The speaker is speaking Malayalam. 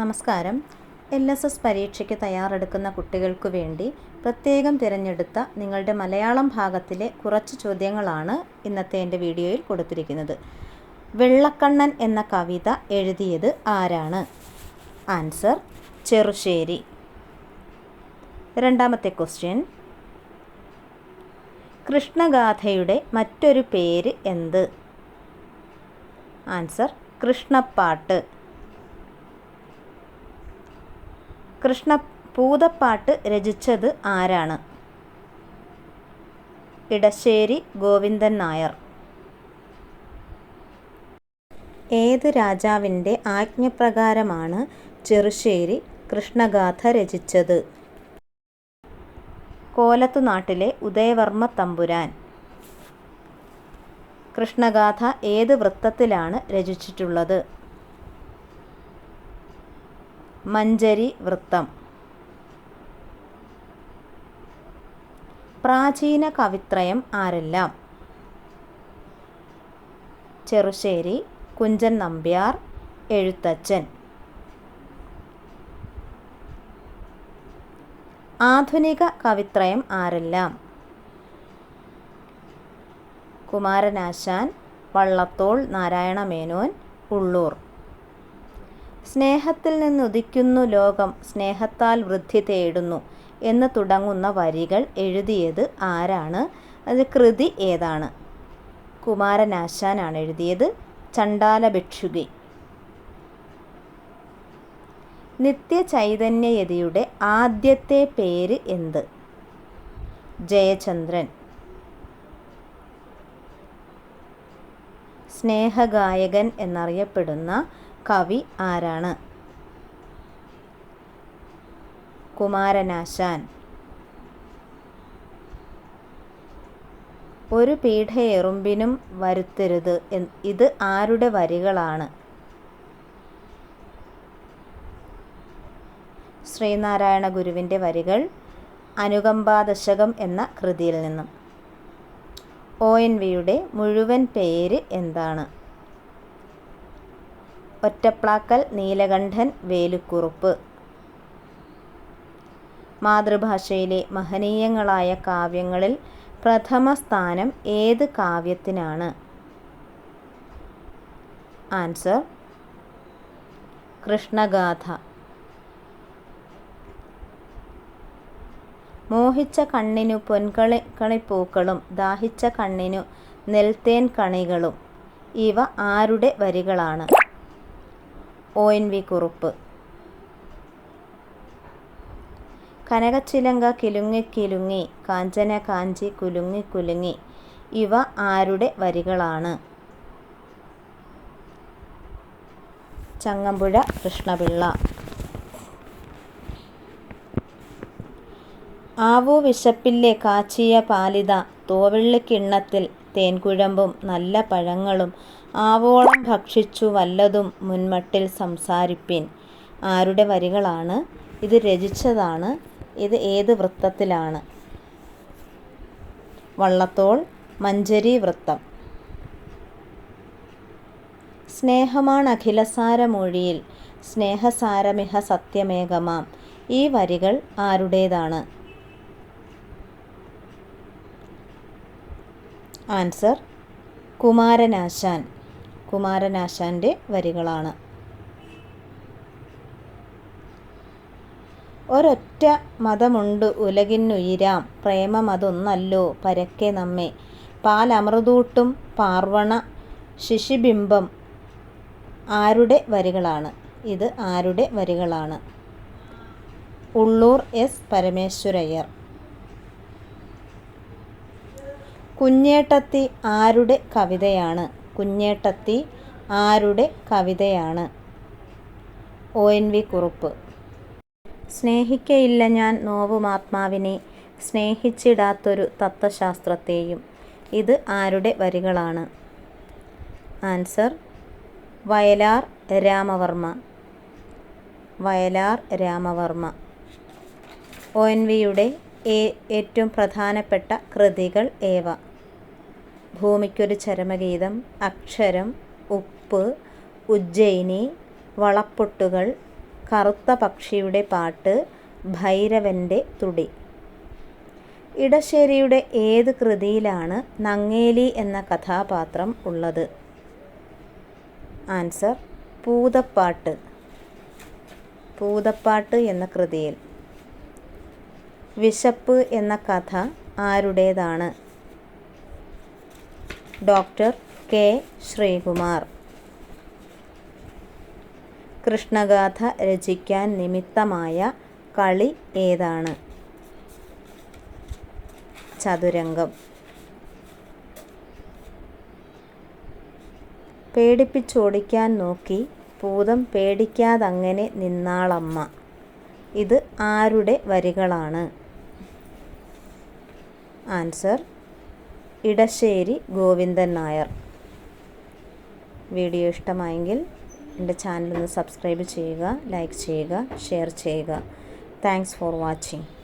നമസ്കാരം. എൽ എസ് എസ് പരീക്ഷയ്ക്ക് തയ്യാറെടുക്കുന്ന കുട്ടികൾക്ക് വേണ്ടി പ്രത്യേകം തിരഞ്ഞെടുത്ത നിങ്ങളുടെ മലയാളം ഭാഗത്തിലെ കുറച്ച് ചോദ്യങ്ങളാണ് ഇന്നത്തെ എന്റെ വീഡിയോയിൽ കൊടുത്തിരിക്കുന്നത്. വെള്ളക്കണ്ണൻ എന്ന കവിത എഴുതിയത് ആരാണ്? ആൻസർ ചെറുശ്ശേരി. രണ്ടാമത്തെ ക്വസ്റ്റ്യൻ. കൃഷ്ണഗാഥയുടെ മറ്റൊരു പേര് എന്ത്? ആൻസർ കൃഷ്ണപ്പാട്ട്. കൃഷ്ണ പൂതപ്പാട്ട് രചിച്ചത് ആരാണ്? ഇടശ്ശേരി ഗോവിന്ദൻ നായർ. ഏത് രാജാവിന്റെ ആജ്ഞപ്രകാരമാണ് ചെറുശ്ശേരി കൃഷ്ണഗാഥ രചിച്ചത്? കോലത്തുനാട്ടിലെ ഉദയവർമ്മ തമ്പുരാൻ. കൃഷ്ണഗാഥ ഏത് വൃത്തത്തിലാണ് രചിച്ചിട്ടുള്ളത്? മഞ്ചരി വൃത്തം. പ്രാചീന കവിത്രയം ആരെല്ലാം? ചെറുശ്ശേരി കുഞ്ചൻ നമ്പ്യാർ എഴുത്തച്ഛൻ. ആധുനിക കവിത്രയം ആരെല്ലാം? കുമാരനാശാൻ വള്ളത്തോൾ നാരായണ മേനോൻ ഉള്ളൂർ. സ്നേഹത്തിൽ നിന്നുദിക്കുന്നു ലോകം സ്നേഹത്താൽ വൃദ്ധി തേടുന്നു എന്ന് തുടങ്ങുന്ന വരികൾ എഴുതിയത് ആരാണ്? അത് കൃതി ഏതാണ്? കുമാരനാശാനാണ് എഴുതിയത്. ചണ്ടാല ഭിക്ഷുകി നിത്യചൈതന്യയതിയുടെ ആദ്യത്തെ പേര് എന്ത്? ജയചന്ദ്രൻ. സ്നേഹഗായകൻ എന്നറിയപ്പെടുന്ന കവി ആരാണ്? കുമാരനാശാൻ. ഒരു പീഠയെറുമ്പിനും വരുത്തരുത് ഇത് ആരുടെ വരികളാണ്? ശ്രീനാരായണ ഗുരുവിന്റെ വരികൾ അനുകമ്പാദശകം എന്ന കൃതിയിൽ നിന്നും. ഒ എൻ വിയുടെ മുഴുവൻ പേര് എന്താണ്? ഒറ്റപ്ലാക്കൽ നീലകണ്ഠൻ വേലുക്കുറുപ്പ്. മാതൃഭാഷയിലെ മഹനീയങ്ങളായ കാവ്യങ്ങളിൽ പ്രഥമ സ്ഥാനം ഏത് കാവ്യത്തിനാണ്? ആൻസർ കൃഷ്ണഗാഥ. മോഹിച്ച കണ്ണിനു പൊൻകളി കണിപ്പൂക്കളും ദാഹിച്ച കണ്ണിനു നെൽത്തേൻ കണികളും ഇവ ആരുടെ വരികളാണ്? O N V Kurup. Kanakachilanka കിലുങ്ങി കിലുങ്ങി കാഞ്ചന കാഞ്ചി കുലുങ്ങി കുലുങ്ങി ഇവ ആരുടെ വരികളാണ്? ചങ്ങമ്പുഴ കൃഷ്ണപിള്ള. ആവൂ വിശപ്പില്ലേ കാച്ചിയ പാലിത തോവെള്ളിക്കിണ്ണത്തിൽ തേൻകുഴമ്പും നല്ല പഴങ്ങളും ആവോളം ഭക്ഷിച്ചു വല്ലതും മുൻമട്ടിൽ സംസാരിപ്പിൻ. ആരുടെ വരികളാണ്? ഇത് രചിച്ചതാണ്. ഇത് ഏത് വൃത്തത്തിലാണ്? വള്ളത്തോൾ മഞ്ചരി വൃത്തം. സ്നേഹമാണ് അഖിലസാരമൊഴിയിൽ സ്നേഹസാരമിഹ സത്യമേകമാം. ഈ വരികൾ ആരുടേതാണ്? ആൻസർ കുമാരനാശാൻ. കുമാരനാശാന്റെ വരികളാണ്. ഒരൊറ്റ മതമുണ്ട് ഉലകിന്നുയിരാം. പ്രേമമതൊന്നല്ലോ പരക്കെ നമ്മെ. പാലമൃതൂട്ടും പാർവണ ശിശിബിംബം ആരുടെ വരികളാണ്? ഇത് ആരുടെ വരികളാണ്? ഉള്ളൂർ എസ് പരമേശ്വരയ്യർ. കുഞ്ഞേട്ടത്തി ആരുടെ കവിതയാണ്? കുഞ്ഞേട്ടത്തി ആരുടെ കവിതയാണ്? O N V Kurup. സ്നേഹിക്കയില്ല ഞാൻ നോവുമാത്മാവിനെ സ്നേഹിച്ചിടാത്തൊരു തത്വശാസ്ത്രത്തെയും. ഇത് ആരുടെ വരികളാണ്? Answer Vayalar Ramavarma. Vayalar Ramavarma. O N വിയുടെ ഏറ്റവും പ്രധാനപ്പെട്ട കൃതികൾ ഏവ? ഭൂമിക്കൊരു ചരമഗീതം അക്ഷരം ഉപ്പ് ഉജ്ജയിനി വളപ്പൊട്ടുകൾ കറുത്ത പക്ഷിയുടെ പാട്ട് ഭൈരവന്റെ തുടി. ഇടശ്ശേരിയുടെ ഏത് കൃതിയിലാണ് നങ്ങേലി എന്ന കഥാപാത്രം ഉള്ളത്? ആൻസർ പൂതപ്പാട്ട്. പൂതപ്പാട്ട് എന്ന കൃതിയിൽ. വിശപ്പ് എന്ന കഥ ആരുടേതാണ്? Doctor K. ശ്രീകുമാർ. കൃഷ്ണഗാഥ രചിക്കാൻ നിമിത്തമായ കളി ഏതാണ്? ചതുരംഗം. പേടിപ്പിച്ചോടിക്കാൻ നോക്കി പൂതം പേടിക്കാതങ്ങനെ നിന്നാളമ്മ. ഇത് ആരുടെ വരികളാണ്? ആൻസർ ഇടശ്ശേരി ഗോവിന്ദൻ നായർ. വീഡിയോ ഇഷ്ടമായെങ്കിൽ എന്റെ ചാനൽ ഒന്ന് സബ്സ്ക്രൈബ് ചെയ്യുക ലൈക്ക് ചെയ്യുക ഷെയർ ചെയ്യുക. Thanks for watching.